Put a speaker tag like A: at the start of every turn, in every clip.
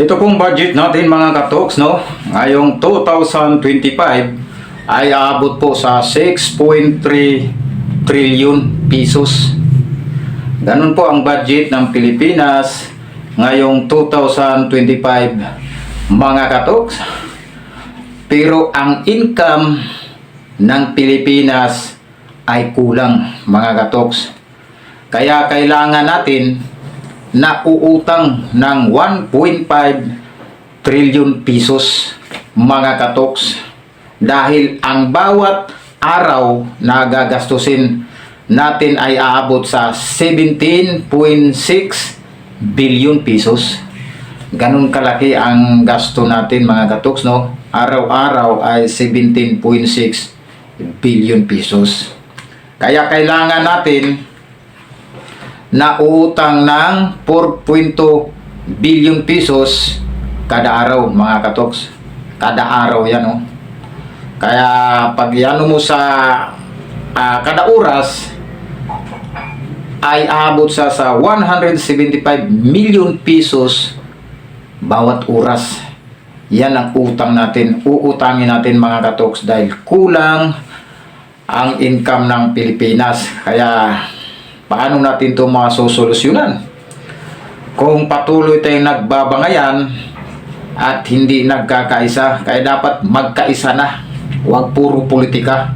A: Ito pong budget natin mga katoks, no? Ngayong 2025 ay aabot po sa 6.3 trillion pesos. Ganun po ang budget ng Pilipinas ngayong 2025 mga katoks. Pero ang income ng Pilipinas ay kulang mga katoks. Kaya kailangan natin na uutang ng 1.5 trillion pesos mga katoks dahil ang bawat araw na gagastusin natin ay aabot sa 17.6 billion pesos. Ganun kalaki ang gasto natin mga katoks no? Araw-araw ay 17.6 billion pesos. Kaya kailangan natin na uutang ng 4.2 billion pesos kada araw mga katoks. Kada araw yan oh. Kaya pag yan mo sa ah, kada oras ay aabot sa sa 175 million pesos bawat oras. Yan ang utang natin. Uutangin natin mga katoks dahil kulang ang income ng Pilipinas. Kaya paano natin ito masosolusyonan? Kung patuloy tayong nagbabangayan at hindi nagkakaisa, kaya dapat magkaisa na. Huwag puro politika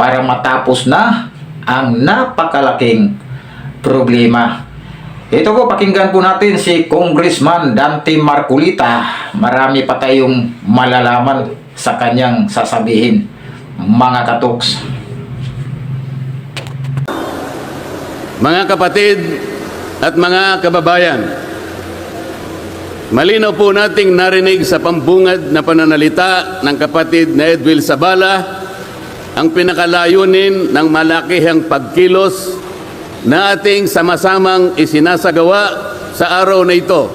A: para matapos na ang napakalaking problema. Ito po, pakinggan po natin si Congressman Dante Marculita. Marami pa tayong malalaman sa kanyang sasabihin, mga katoks.
B: Mga kapatid at mga kababayan, malinaw po nating narinig sa pambungad na pananalita ng kapatid na Edwil Sabala ang pinakalayunin ng malakihang pagkilos na ating sama-samang isinasagawa sa araw na ito.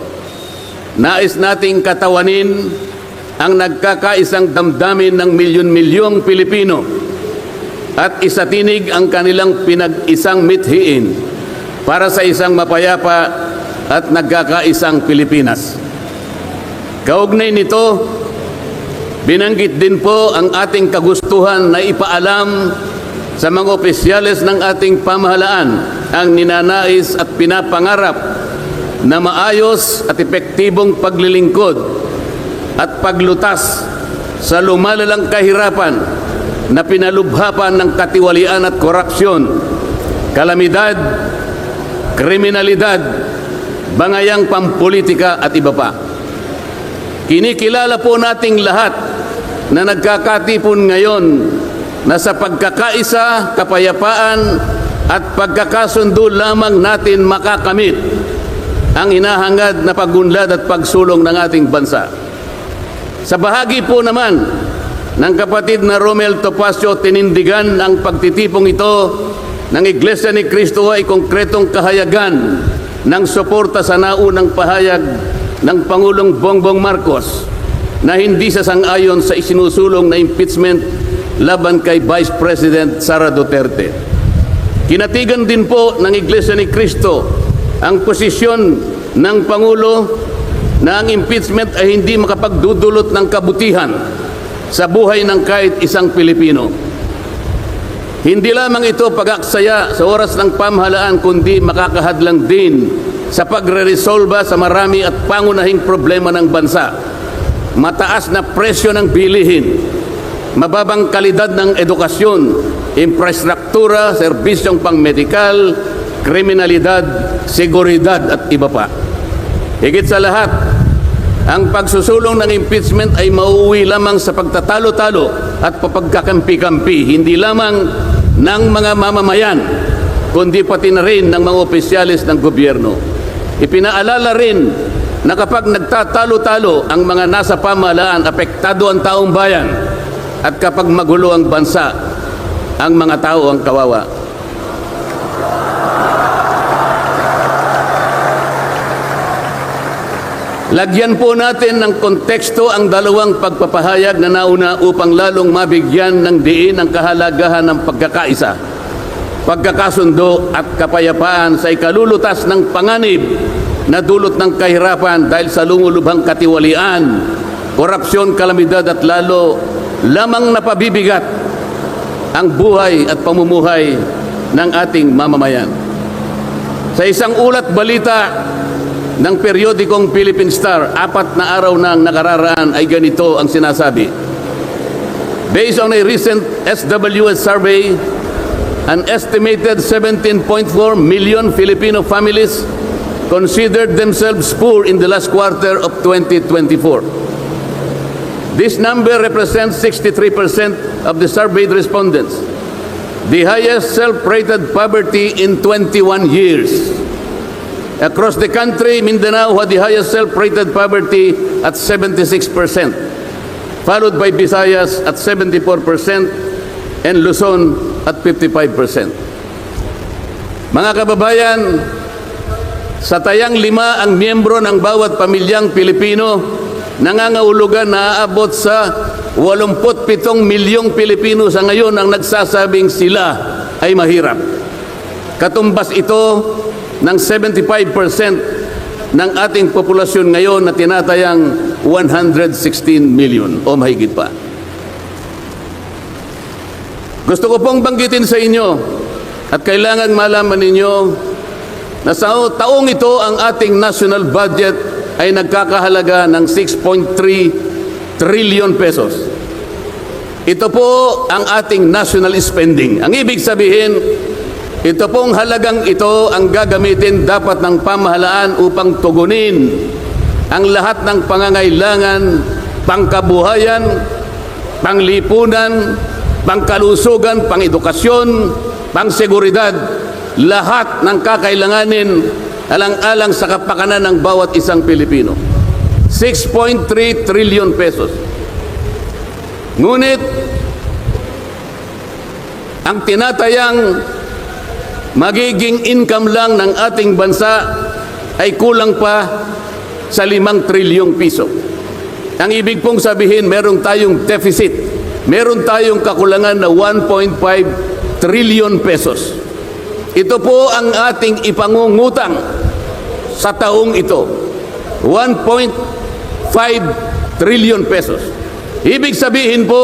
B: Nais nating katawanin ang nagkakaisang damdamin ng milyon-milyong Pilipino at isatinig ang kanilang pinag-isang mithiin para sa isang mapayapa at nagkakaisang Pilipinas. Kaugnay nito, binanggit din po ang ating kagustuhan na ipaalam sa mga opisyales ng ating pamahalaan ang ninanais at pinapangarap na maayos at epektibong paglilingkod at paglutas sa lumalalang kahirapan na pinalubhapan ng katiwalian at korupsyon, kalamidad, kriminalidad, bangayang pampolitika at iba pa. Kinikilala po nating lahat na nagkakatipon ngayon na sa pagkakaisa, kapayapaan at pagkakasundo lamang natin makakamit ang hinahangad na pagunlad at pagsulong ng ating bansa. Sa bahagi po naman ng kapatid na Romel Topacio tinindigan ang pagtitipong ito ng Iglesia ni Cristo ay konkretong kahayagan ng suporta sa naunang pahayag ng Pangulong Bongbong Marcos na hindi sa sangayon sa isinusulong na impeachment laban kay Vice President Sara Duterte. Kinatigan din po ng Iglesia ni Cristo ang posisyon ng Pangulo na ang impeachment ay hindi makapagdudulot ng kabutihan sa buhay ng kahit isang Pilipino. Hindi lamang ito pag-aksaya sa oras ng pamahalaan kundi makakahadlang din sa pagre-resolba sa marami at pangunahing problema ng bansa. Mataas na presyo ng bilihin, mababang kalidad ng edukasyon, infrastruktura, serbisyong pangmedikal, kriminalidad, seguridad at iba pa. Higit sa lahat, ang pagsusulong ng impeachment ay mauuwi lamang sa pagtatalo-talo at papagkakampi-kampi, hindi lamang ng mga mamamayan, kundi pati na rin ng mga opisyalis ng gobyerno. Ipinaalala rin na kapag nagtatalo-talo ang mga nasa pamahalaan, apektado ang taong bayan. At kapag magulo ang bansa, ang mga tao ang kawawa. Lagyan po natin ng konteksto ang dalawang pagpapahayag na nauna upang lalong mabigyan ng diin ang kahalagahan ng pagkakaisa, pagkakasundo at kapayapaan sa ikalulutas ng panganib na dulot ng kahirapan dahil sa lumulubhang katiwalian, korupsyon, kalamidad at lalo lamang napabibigat ang buhay at pamumuhay ng ating mamamayan. Sa isang ulat balita ng periodikong Philippine Star, apat na araw nang nakararaan ay ganito ang sinasabi. Based on a recent SWS survey, an estimated 17.4 million Filipino families considered themselves poor in the last quarter of 2024. This number represents 63% of the surveyed respondents, the highest self-rated poverty in 21 years. Across the country, Mindanao had the highest self-rated poverty at 76%, followed by Visayas at 74% and Luzon at 55%. Mga kababayan, sa tayang lima ang miyembro ng bawat pamilyang Pilipino, nangangahulugan na aabot sa 87 milyong Pilipino sa ngayon ang nagsasabing sila ay mahirap. Katumbas ito ng 75% ng ating populasyon ngayon na tinatayang 116 million o mahigit pa. Gusto ko pong banggitin sa inyo at kailangan malaman ninyo na sa taong ito ang ating national budget ay nagkakahalaga ng 6.3 trillion pesos. Ito po ang ating national spending. Ang ibig sabihin, ito pong halagang ito ang gagamitin dapat ng pamahalaan upang tugunin ang lahat ng pangangailangan, pangkabuhayan, panglipunan, pangkalusugan, pangedukasyon, pangseguridad, lahat ng kakailanganin alang-alang sa kapakanan ng bawat isang Pilipino. 6.3 trillion pesos. Ngunit, ang tinatayang magiging income lang ng ating bansa ay kulang pa sa limang trilyong piso. Ang ibig pong sabihin, meron tayong deficit. Meron tayong kakulangan na 1.5 trillion pesos. Ito po ang ating ipangungutang sa taong ito. 1.5 trillion pesos. Ibig sabihin po,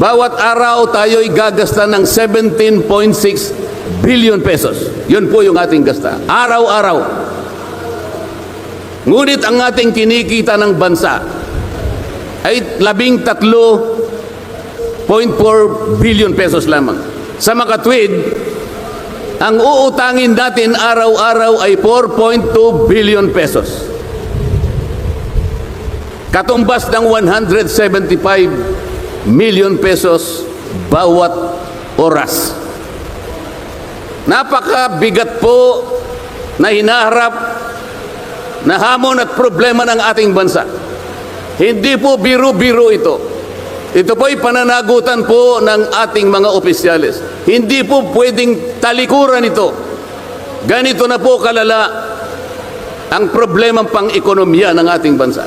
B: bawat araw tayo'y gagasta ng 17.6 billion pesos. Yun po yung ating gasta. Araw-araw. Ngunit ang ating kinikita ng bansa ay labing tatlo 0.4 billion pesos lamang. Sa makatwid, ang uutangin natin araw-araw ay 4.2 billion pesos. Katumbas ng 175 million pesos bawat oras. Napakabigat po na hinaharap na hamon at problema ng ating bansa. Hindi po biro-biro ito. Ito po'y pananagutan po ng ating mga opisyales. Hindi po pwedeng talikuran ito. Ganito na po kalala ang problemang pang-ekonomiya ng ating bansa.